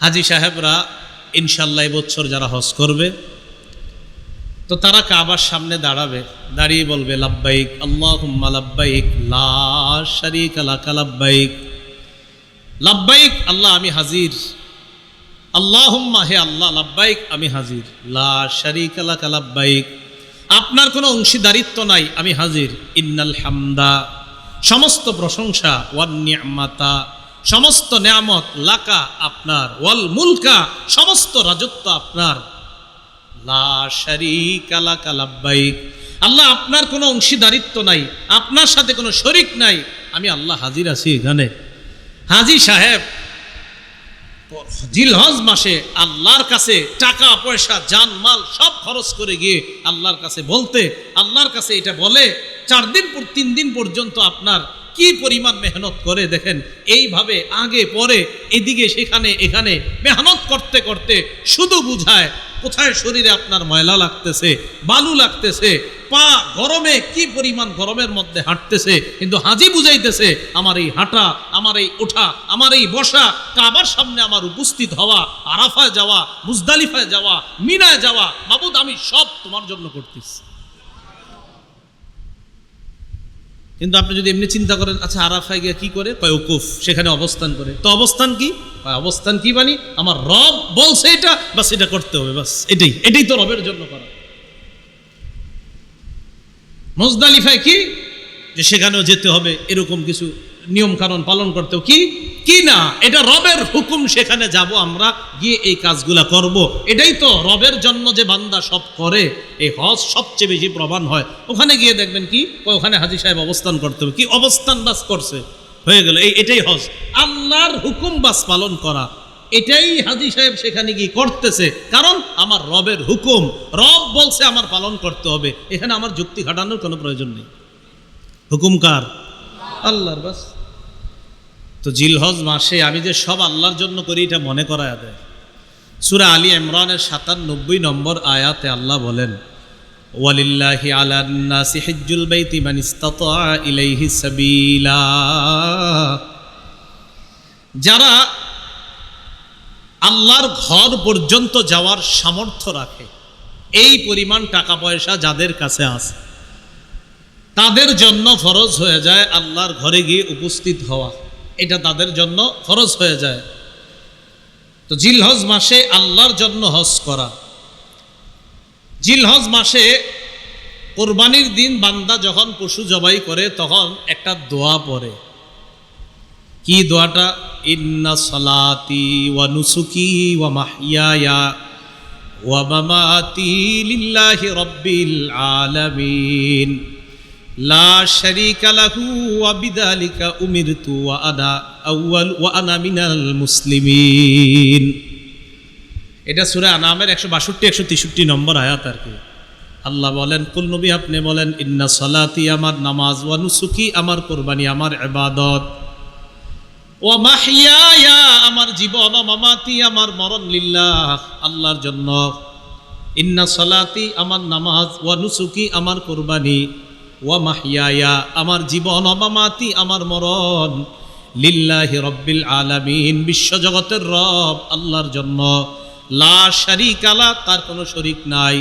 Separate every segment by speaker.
Speaker 1: হাজি সাহেবরা ইনশাল্লাহ বছর যারা হজ করবে, তো তারা কাবার সামনে দাঁড়াবে, দাঁড়িয়ে বলবে, লাব্বাইক আল্লাহ লাব্বাইক, লা শারিক আলাকা লাব্বাইক। লাব্বাইক, আল্লাহ, আমি হাজির। আল্লাহুম্মা, হে আল্লাহ, লাব্বাইক, আমি হাজির। লা শারিক আলাকা লাব্বাইক। আপনার কোনো অংশীদারিত্ব নাই, আমি হাজির। ইন্নাল হামদা। সমস্ত প্রশংসা। ওয়ান নিয়ামাতা সমস্ত নিয়ামত, লাকা আপনার, ওয়াল মুলকা, সমস্ত রাজত্ব আপনার। লা শারিকা লাকা লাব্বাইক। আল্লাহ আপনার কোনো অংশীদারিত্ব নাই, আপনার সাথে কোনো শরিক নাই। আমি আল্লাহ হাজির আছি এখানে। হাজি সাহেব জিলহজ মাসে আল্লাহর কাছে টাকা, পয়সা, জান, মাল সব খরচ করে গিয়ে আল্লাহর কাছে বলতে, আল্লাহর কাছে এটা বলে, চার দিন পর, তিন দিন পর্যন্ত আপনার কি পরিমাণ মেহনত করে দেখেন, এইভাবে আগে, পরে, এদিকে, সেখানে, এখানে মেহনত করতে করতে শুধু বুঝায়, কোথায় শরীরে আপনার ময়লা লাগতেছে, বালু লাগতেছে, পা গরমে কি পরিমাণ গরমের মধ্যে হাঁটতেছে, কিন্তু হাজি বুঝাইতেছে, আমার এই হাঁটা, আমার এই ওঠা, আমার এই বসা, কাবার সামনে আমার উপস্থিত হওয়া, আরাফায় যাওয়া, মুজদালিফায় যাওয়া, মিনায় যাওয়া বাবুদ আমি সব তোমার জন্য করতেছি। কিন্তু আপনি যদি এমনি চিন্তা করেন আচ্ছা আরাফায় গিয়ে কি করে? কয় উকুফ সেখানে অবস্থান করে। তো অবস্থান কি? অবস্থান কি মানে আমার রব বলছে এটা, বাস এটা করতে হবে, বাস এটাই এটাই তো রবের জন্য করা। মজদালিফায় কি? যে সেখানেও যেতে হবে, এরকম কিছু নিয়ম কানুন পালন করতেও কি? কি না? এটা রবের হুকুম, সেখানে যাব আমরা, গিয়ে এই কাজগুলা করব। এটাই তো রবের জন্য যে বান্দা সব করে, এই হজ সবচেয়ে বেশি প্রমাণ হয়। ওখানে গিয়ে দেখবেন কি? ওখানে হাজি সাহেব অবস্থান করতে হবে। কি অবস্থান বাস করছে? হয়ে গেল, এই এটাই হজ। আল্লাহর হুকুম বাস পালন করা। এটাই হাজি সাহেব সেখানে গিয়ে করতেছে। কারণ আমার রবের হুকুম। রব বলছে আমার পালন করতে হবে। এখানে আমার যুক্তি খাটানোর কোনো প্রয়োজন নেই। হুকুমকার আল্লাহর বাস। তো জিলহজ মাসে আমি যে সব আল্লাহর জন্য করি, এটা মনে করা দেয়। সুরা আলী ইমরানের সাতানব্বই নম্বর আয়াতে আল্লাহ বলেন, ওয়ালিল্লাহি আলান্নাসি হিজ্জুল বাইতি মান ইস্তাতা ইলাইহি সাবিলা। যারা আল্লাহর ঘর পর্যন্ত যাওয়ার সামর্থ্য রাখে, এই পরিমাণ টাকা পয়সা যাদের কাছে আছে, তাদের জন্য ফরজ হয়ে যায় আল্লাহর ঘরে গিয়ে উপস্থিত হওয়া। এটা তাদের জন্য ফরজ হয়ে যায়। তো জিলহজ মাসে আল্লাহর জন্য হজ করা। জিলহজ মাসে কোরবানির দিন বান্দা যখন পশু জবাই করে, তখন একটা দোয়া পড়ে। কি দোয়াটা? ইন্না সলাতি ওয়া নুসুকি ওয়া মাহিয়ায়া ওয়া মামাতি লিল্লাহি রাব্বিল আলামিন। লা শারীকা লাহু ওয়া বিযালিকা উমিরতু ওয়া ওয়া এটা সূরা আনামের 162 163 নম্বর আয়াত আর কি। আল্লাহ বলেন, কুল নবী আপনি বলেন, ইন্না সলাতি আমার নামাজ ওয়া নুসুকি আমার কোরবানি, আমার ইবাদত। ও মাহিয়া আমার জীবন মামাতি, আমার মরণ লিল্লাহ, আল্লাহর জন্য। ইন্না সলাতি, আমার নামাজ ওয়া নুসুকি, আমার কোরবানি। ওয়া আমার জীবন অবামাতি আমার মরণ। লিল্লাহি রব্বিল আলামিন, বিশ্বজগতের রব, আল্লাহর জন্য। লা শারিকালা তার কোনো শরিক নাই।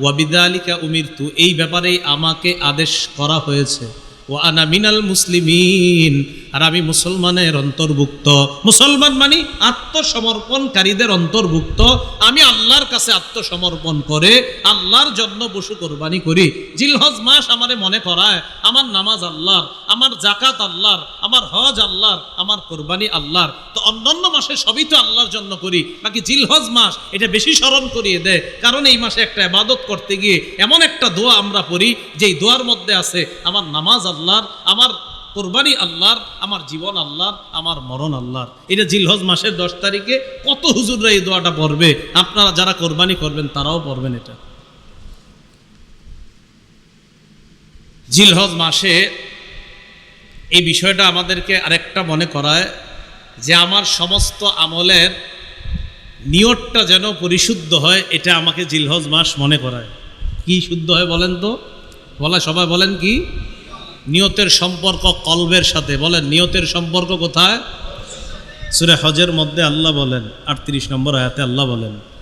Speaker 1: ওয়াবিদালিকা উমিরতু, এই ব্যাপারেই আমাকে আদেশ করা হয়েছে। ও আনা মিনাল মুসলিমিন আর আমি মুসলমানের অন্তর্ভুক্ত। মুসলমান মানে আত্মসমর্পণকারীদের অন্তর্ভুক্ত। আমি আল্লাহর কাছে আত্মসমর্পণ করে, আল্লাহর জন্য বসু কোরবানি করি। জিলহজ মাস আমারে মনে করায়, আমার নামাজ আল্লাহর, আমার জাকাত আল্লাহর, আমার হজ আল্লাহর, আমার কোরবানি আল্লাহর। তো অন্যান্য মাসে সবই তো আল্লাহর জন্য করি। বাকি জিলহজ মাস, এটা বেশি স্মরণ করিয়ে দেয়। কারণ এই মাসে একটা আবাদত করতে গিয়ে এমন একটা দোয়া আমরা পড়ি, যেই দোয়ার মধ্যে আছে, আমার নামাজ আল্লাহর, আমার কোরবানি আল্লাহর, আমার জীবন আল্লাহর, আমার মরণ আল্লাহর। এটা জিলহজ মাসের দশ তারিখে কত হুজুররা এই দোয়াটা পড়বে? আপনারা যারা কোরবানি করবেন, তারাও পড়বেন এটা। জিলহজ মাসে এই বিষয়টা আমাদেরকে আরেকটা মনে করায় যে আমার সমস্ত আমলের নিয়তটা যেন পরিশুদ্ধ হয়, এটা আমাকে জিলহজ মাস মনে করায়। কি শুদ্ধ হয় বলেন তো? বলা সবাই বলেন কি? নিয়তের সম্পর্ক কলবের সাথে। বলেন, নিয়তের সম্পর্ক কোথায়? সুরে হজের মধ্যে আল্লাহ বলেন, আটত্রিশ নম্বর আয়াতে আল্লাহ বলেন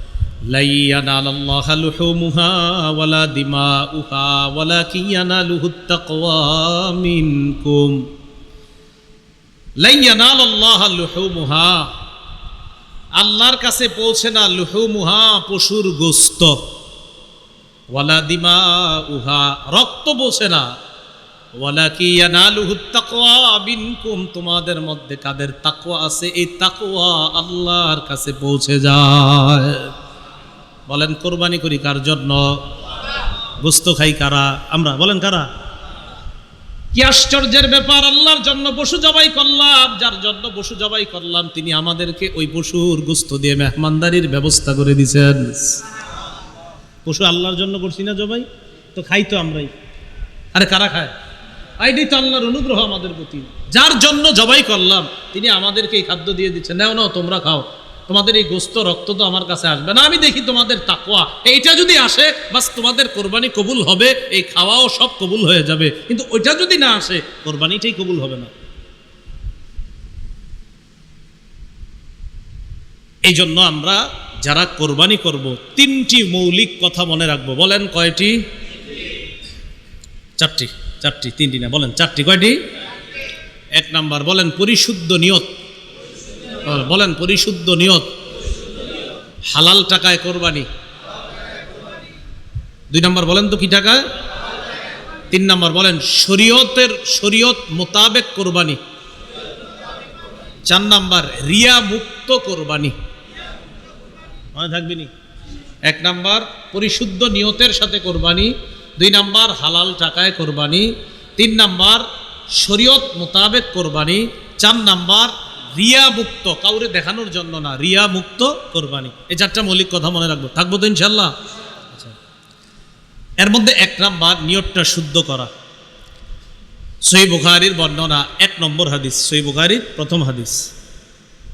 Speaker 1: আল্লাহর কাছে পৌঁছে না লুহুমুহা পশুর গোস্ত। ওয়ালা দিমা উহা রক্ত পৌঁছে না তোমাদের মধ্যে কাদের তাকওয়া আছে? এই তাকওয়া আল্লাহর কাছে পৌঁছে যায়। বলেন, কোরবানি করি কার জন্য? গোস্ত খাই কারা? আমরা, বলেন কারা? কি আশ্চর্যের ব্যাপার, আল্লাহর জন্য পশু জবাই করলাম। যার জন্য পশু জবাই করলাম, তিনি আমাদেরকে ওই পশুর গোস্ত দিয়ে মেহমানদারির ব্যবস্থা করে দিছেন পশু আল্লাহর জন্য করছি না জবাই? তো খাই তো আমরাই। আরে কারা খায়? আইডি তো আল্লাহর অনুগ্রহ আমাদের প্রতি। যার জন্য জবাই করলাম, তিনি আমাদেরকে এই খাদ্য দিয়ে দিচ্ছেন। নাও নাও, তোমরা খাও। তোমাদের এই গোস্ত, রক্ত তো আমার কাছে আসবে না। আমি দেখি তোমাদের তাকওয়া। এইটা যদি আসে, বাস তোমাদের কোরবানি কবুল হবে, এই খাওয়াও সব কবুল হয়ে যাবে। কিন্তু ওইটা যদি না আসে, কোরবানিটাই কবুল হবে না। এই জন্য আমরা যারা কোরবানি করব, তিনটি মৌলিক কথা মনে রাখব। বলেন কয়টি? চারটি। চারটি, তিনটি না, বলেন চারটি, কয়টি? এক নাম্বার, বলেন পরিশুদ্ধ নিয়ত। বলেন পরিশুদ্ধ নিয়ত। হালাল টাকায় কোরবানি। দুই নাম্বার, বলেন তো কি টাকায়? তিন নাম্বার, বলেন শরীয়তের, শরীয়ত মোতাবেক কোরবানি। চার নাম্বার রিয়া মুক্ত কোরবানি। মনে থাকবে নি? এক নাম্বার, পরিশুদ্ধ নিয়তের সাথে কোরবানি। দুই নাম্বার হালাল টাকায় কোরবানি, তিন নাম্বার শরীয়ত মোতাবেক কোরবানি, চার নাম্বার রিয়া মুক্ত কাউরে দেখানোর জন্য না রিয়া মুক্ত কোরবানি। এই চারটা মৌলিক কথা মনে রাখব। থাকব তো ইনশাল্লাহ আচ্ছা। এর মধ্যে এক নাম্বার নিয়তটা শুদ্ধ করা। সই বুখারির বর্ণনা, এক নম্বর হাদিস। সই বুখারির প্রথম হাদিস।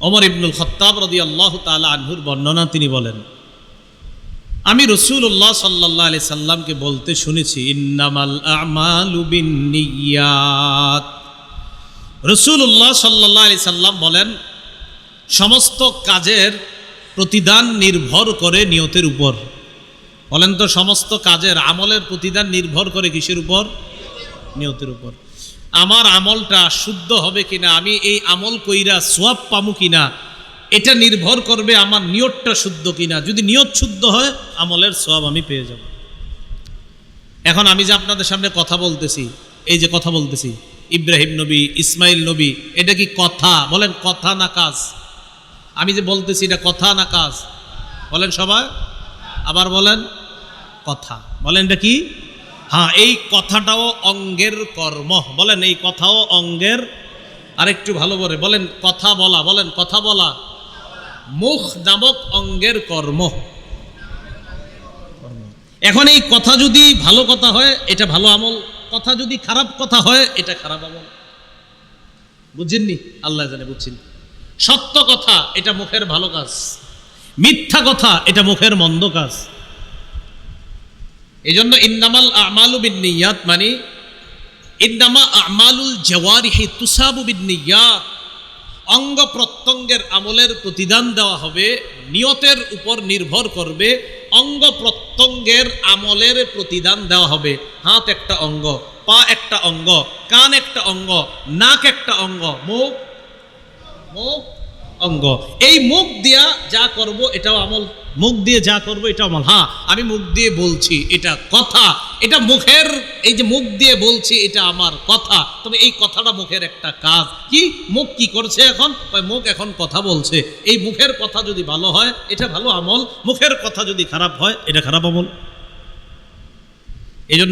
Speaker 1: অমর ইবনুল খত্তাব রদি আল্লাহ তালা আনহুর বর্ণনা তিনি বলেন আমি রসুল্লাহ সাল্লাহ আলি সাল্লামকে বলতে শুনেছি, ইন্নামাল আমালু বিন্নিয়াত। রসুল্লাহ সাল্লাহ আলি সাল্লাম বলেন, সমস্ত কাজের প্রতিদান নির্ভর করে নিয়তের উপর। বলেন তো, সমস্ত কাজের আমলের প্রতিদান নির্ভর করে কিসের উপর? নিয়তের উপর। আমার আমলটা শুদ্ধ হবে কিনা? আমি এই আমল কইরা সোয়াব পামু কিনা? এটা নির্ভর করবে আমার নিয়তটা শুদ্ধ কিনা। যদি নিয়ত শুদ্ধ হয়, আমলের সব আমি পেয়ে যাব। এখন আমি যে আপনাদের সামনে কথা বলতেছি, এই যে কথা বলতেছি, ইব্রাহিম নবী, ইসমাইল নবী, এটা কি কথা? বলেন, কথা না কাজ। আমি যে বলতেছি, এটা কথা না কাজ। বলেন সবাই। আবার বলেন, কথা। বলেন এটা কি? হ্যাঁ এই কথাটাও অঙ্গের কর্ম। বলেন, এই কথাও অঙ্গের। আরেকটু ভালো করে বলেন, কথা বলা, বলেন, কথা বলা। মুখ নামক অঙ্গের কর্ম। এখন এই কথা যদি ভালো কথা হয়, এটা ভালো আমল। কথা যদি খারাপ কথা হয়, এটা খারাপ আমল। বুঝছেননি? আল্লাহ জানে বুঝছেন। সত্য কথা, এটা মুখের ভালো কাজ। মিথ্যা কথা, এটা মুখের মন্দ কাজ। এই জন্য ইন্নামাল আমালু বিনিয়াত মানে ইন্নামা আমালুল জওয়ারিহি তুসাবু বিনিয়াত অঙ্গ প্রত্যঙ্গের আমলের প্রতিদান দেওয়া হবে, নিয়তের উপর নির্ভর করবে, অঙ্গ প্রত্যঙ্গের আমলের প্রতিদান দেওয়া হবে। হাত একটা অঙ্গ, পা একটা অঙ্গ, কান একটা অঙ্গ, নাক একটা অঙ্গ, মুখ মুখ অঙ্গ। এই মুখ দিয়া যা করব এটাও আমল, মুখ দিয়ে যা করব এটা আমল। হ্যাঁ আমি মুখ দিয়ে বলছি, এটা কথা, এটা মুখের, এই যে মুখ দিয়ে বলছি, এটা আমার কথা। তবে এই কথাটা মুখের একটা কাজ। কি? মুখ কি করছে এখন? মুখ এখন কথা বলছে। এই মুখের কথা যদি ভালো হয়, এটা ভালো আমল। মুখের কথা যদি খারাপ হয়, এটা খারাপ আমল।